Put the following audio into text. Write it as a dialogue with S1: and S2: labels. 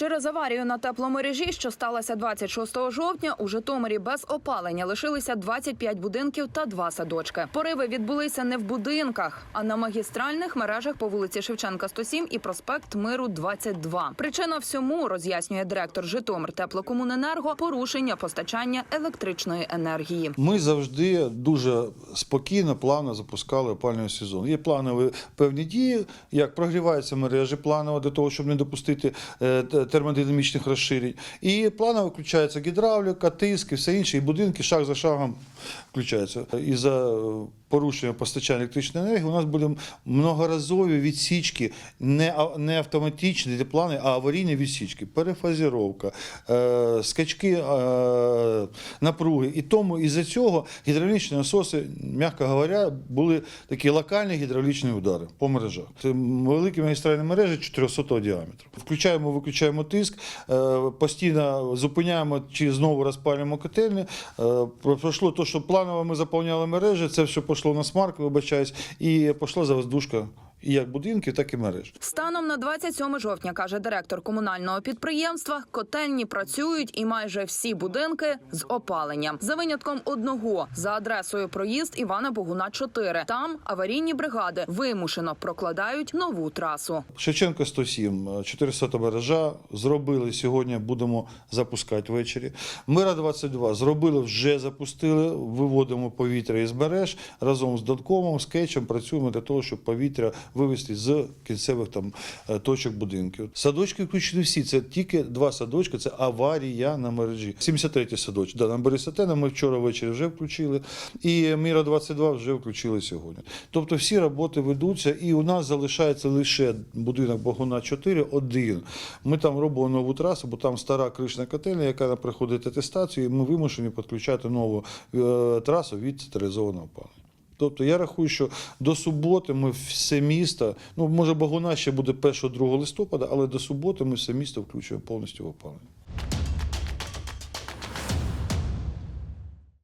S1: Через аварію на тепломережі, що сталася 26 жовтня, у Житомирі без опалення лишилися 25 будинків та два садочки. Пориви відбулися не в будинках, а на магістральних мережах по вулиці Шевченка 107 і проспект Миру 22. Причина всьому роз'яснює директор Житомир теплокомуненерго порушення постачання електричної енергії.
S2: Ми завжди дуже спокійно, плавно запускали опалювальний сезон. Є планові певні дії, як прогріваються мережі планово для того, щоб не допустити е, термодинамічних розширень. І планово включається гідравліка, тиск і все інше, і будинки шаг за шагом включаються. І за е, порушення постачання електричної енергії у нас будуть многоразові відсічки, не, автоматичні для плани, а аварійні відсічки, перефазіровка, е, скачки е, напруги. І тому із-за цього гідравлічні насоси, м'яко говоря, були такі локальні гідравлічні удари по мережах. Це великі магістральні мережі 400 діаметру. Включаємо, виключаємо тиск, е, постійно зупиняємо чи знову розпалюємо котельні. Е, про- Пройшло те, що планово ми заповняли мережі, це все пішло на смарк, вибачаюсь, і пішла завоздушка як будинків, так і мереж.
S1: Станом на 27 жовтня, каже директор комунального підприємства, котельні працюють і майже всі будинки з опаленням. За винятком одного за адресою проїзд Івана Богуна 4. Там аварійні бригади вимушено прокладають нову трасу.
S2: Шевченка 107, 400 мережа зробили сьогодні, будемо запускати ввечері. Мира 22 зробили, вже запустили, виводимо повітря із мереж разом з Донкомом, з кетчем працюємо для того, щоб повітря вивести з кінцевих там е, точок будинків. Садочки включені всі. Це тільки два садочки. Це аварія на мережі. 73 садочок. Да, на Борисатена ми вчора ввечері вже включили. І Міра 22 вже включили сьогодні. Тобто всі роботи ведуться, і у нас залишається лише будинок Богуна 4, один. Ми там робимо нову трасу, бо там стара кришна котельня, яка проходить атестацію, і ми вимушені підключати нову е, трасу від централізованого опалення. Тобто я рахую, що до суботи ми все місто, ну може Багуна ще буде 1-2 листопада, але до суботи ми все місто включуємо повністю в опалення.